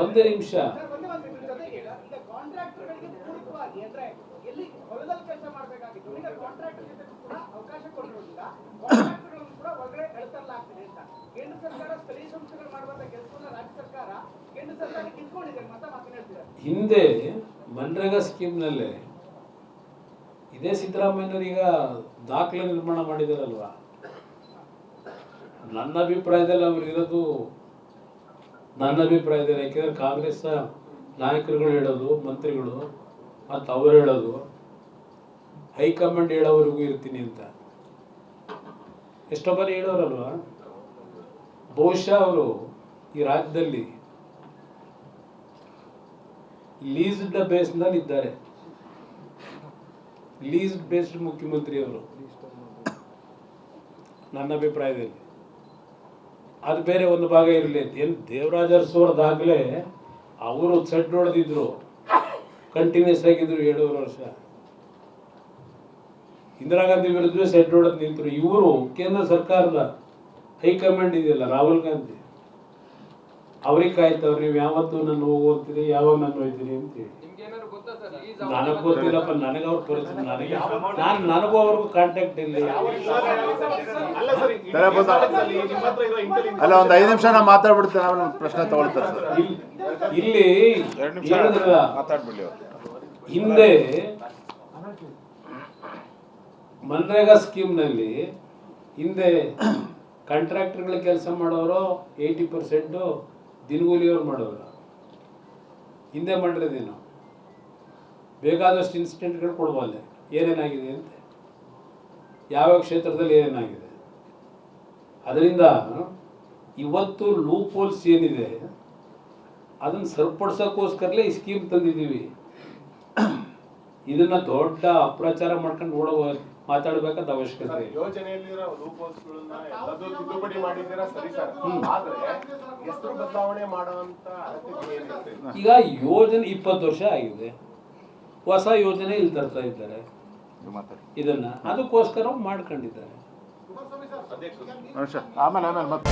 ಒಂದು ನಿಮಿಷ. ಕೆಲಸ ಅವಕಾಶ ಕೊಟ್ಟಿರೋದ್ರಿಂದ ಹಿಂದೆ ಮನ್ರೇಗಾ ಸ್ಕೀಮ್ನಲ್ಲೇ ಇದೇ ಈಗ ದಾಖಲೆ ನಿರ್ಮಾಣ ಮಾಡಿದಾರಲ್ವಾ? ನನ್ನ ಅಭಿಪ್ರಾಯದಲ್ಲಿ ಇರೋದು ನನ್ನ ಅಭಿಪ್ರಾಯದಲ್ಲಿ, ಯಾಕೆಂದ್ರೆ ಕಾಂಗ್ರೆಸ್ ನಾಯಕರುಗಳು ಹೇಳೋದು, ಮಂತ್ರಿಗಳು ಮತ್ತು ಅವರು ಹೇಳೋದು, ಹೈಕಮಾಂಡ್ ಹೇಳೋವರೆಗೂ ಇರ್ತೀನಿ ಅಂತ. ಎಷ್ಟೋ ಬಾರಿ ಹೇಳೋರಲ್ವಾ? ಬಹುಶಃ ಅವರು ಈ ರಾಜ್ಯದಲ್ಲಿ ಲೀಸ್ಡ್ ಬೇಸ್ನಲ್ಲಿ ಇದ್ದಾರೆ. ಲೀಸ್ ಬೇಸ್ಡ್ ಮುಖ್ಯಮಂತ್ರಿ ಅವರು ನನ್ನ ಅಭಿಪ್ರಾಯದಲ್ಲಿ. ಅದು ಬೇರೆ ಒಂದು ಭಾಗ ಇರಲಿ ಏನು ದೇವರಾಜ ಅರಸೋರ್ದಾಗಲೇ ಅವರು ಸೆಟ್ ಹೊಡೆದಿದ್ರು ಕಂಟಿನ್ಯೂಸ್ ಆಗಿದ್ರು ಏಳುವರೆ ವರ್ಷ. ಇಂದಿರಾ ಗಾಂಧಿ ವಿರುದ್ಧ ಸೆಟ್ ಹೊಡೆದು ನಿಂತರು. ಇವರು ಕೇಂದ್ರ ಸರ್ಕಾರದ ಹೈಕಮಾಂಡ್ ಇದೆಯಲ್ಲ, ರಾಹುಲ್ ಗಾಂಧಿ. ಅವ್ರಿಗೆ ಕಾಯ್ತವ್ರು ನೀವು ಯಾವತ್ತು ನನ್ನ ಹೋಗ್ತೀರಿ ಯಾವಾಗ ನಾನು ಹೋಯ್ತೀರಿ ಅಂತೇಳಿ ನನಗ್ ಗೊತ್ತಿಲ್ಲಪ್ಪ ನನಗೆ ಅವ್ರು ಪರಿಚಯ ನನಗೆ ನಾನು ನನಗೂ ಅವ್ರಿಗೂ ಕಾಂಟ್ಯಾಕ್ಟ್ ಇಲ್ಲ. ಅಲ್ಲ ಒಂದು ಐದು ನಿಮಿಷ ನಾ ಮಾತಾಡ್ಬಿಡ್ತೇನೆ ಆಮೇಲೆ ಪ್ರಶ್ನೆ ತಗೊಳ್ತಾರೆ ಸರ್ ಇಲ್ಲಿ ಎರಡು ನಿಮಿಷ ಹೇಳಿದ್ರಲ್ಲ, ಮಾತಾಡ್ಬಿಡಿ ಅವ್ರು. ಹಿಂದೆ ಮನ್ರೇಗಾ ಸ್ಕೀಮ್ನಲ್ಲಿ ಹಿಂದೆ ಕಾಂಟ್ರಾಕ್ಟರ್ಗಳ ಕೆಲಸ ಮಾಡೋರು ಏಯ್ಟಿ ಪರ್ಸೆಂಟು ದಿನಗೂಲಿಯವ್ರು ಮಾಡೋರು. ಹಿಂದೆ ಮಾಡಿರೋದೇನು? ಬೇಕಾದಷ್ಟು ಇನ್ಸಿಡೆಂಟ್ಗಳು ಕೊಡಬಲ್ಲೆ ಏನೇನಾಗಿದೆ ಅಂತ. ಯಾವ ಕ್ಷೇತ್ರದಲ್ಲಿ ಏನೇನಾಗಿದೆ? ಅದರಿಂದ ಇವತ್ತು ಲೂಪ್ ಹೋಲ್ಸ್ ಏನಿದೆ, ಅದನ್ನು ಸರಿಪಡಿಸೋಕ್ಕೋಸ್ಕರಲೇ ಈ ಸ್ಕೀಮ್ ತಂದಿದ್ದೀವಿ. ಇದನ್ನ ದೊಡ್ಡ ಅಪ್ರಚಾರ ಮಾಡ್ಕೊಂಡು ಓಡೋ ಮಾತಾಡ್ಬೇಕಾದ ಅವಶ್ಯಕತೆ ಸರ್, ಇಲ್ಲ. ಯೋಜನೆಯಲ್ಲಿರೋ ಲೂಪೋಲ್ಸ್ಗಳನ್ನ ಎಲ್ಲದೂ ತಿದ್ದುಪಡಿ ಮಾಡಿದ್ದೀರಾ? ಸರಿ ಸರ್. ಆದ್ರೆ ಹೆಸರು ಬದಲಾವಣೆ ಮಾಡುವಂತ ಅಗತ್ಯ ಈಗ ಯೋಜನೆ ಇಪ್ಪತ್ತು ವರ್ಷ ಆಗಿದೆ. ಹೊಸ ಯೋಜನೆ ಇಲ್ಲಿ ತರ್ತಾ ಇದ್ದಾರೆ. ಇದನ್ನ ಅದಕ್ಕೋಸ್ಕರ ಮಾಡ್ಕೊಂಡಿದ್ದಾರೆ. ಆಮೇಲೆ ಆಮೇಲೆ ಮತ್ತೆ.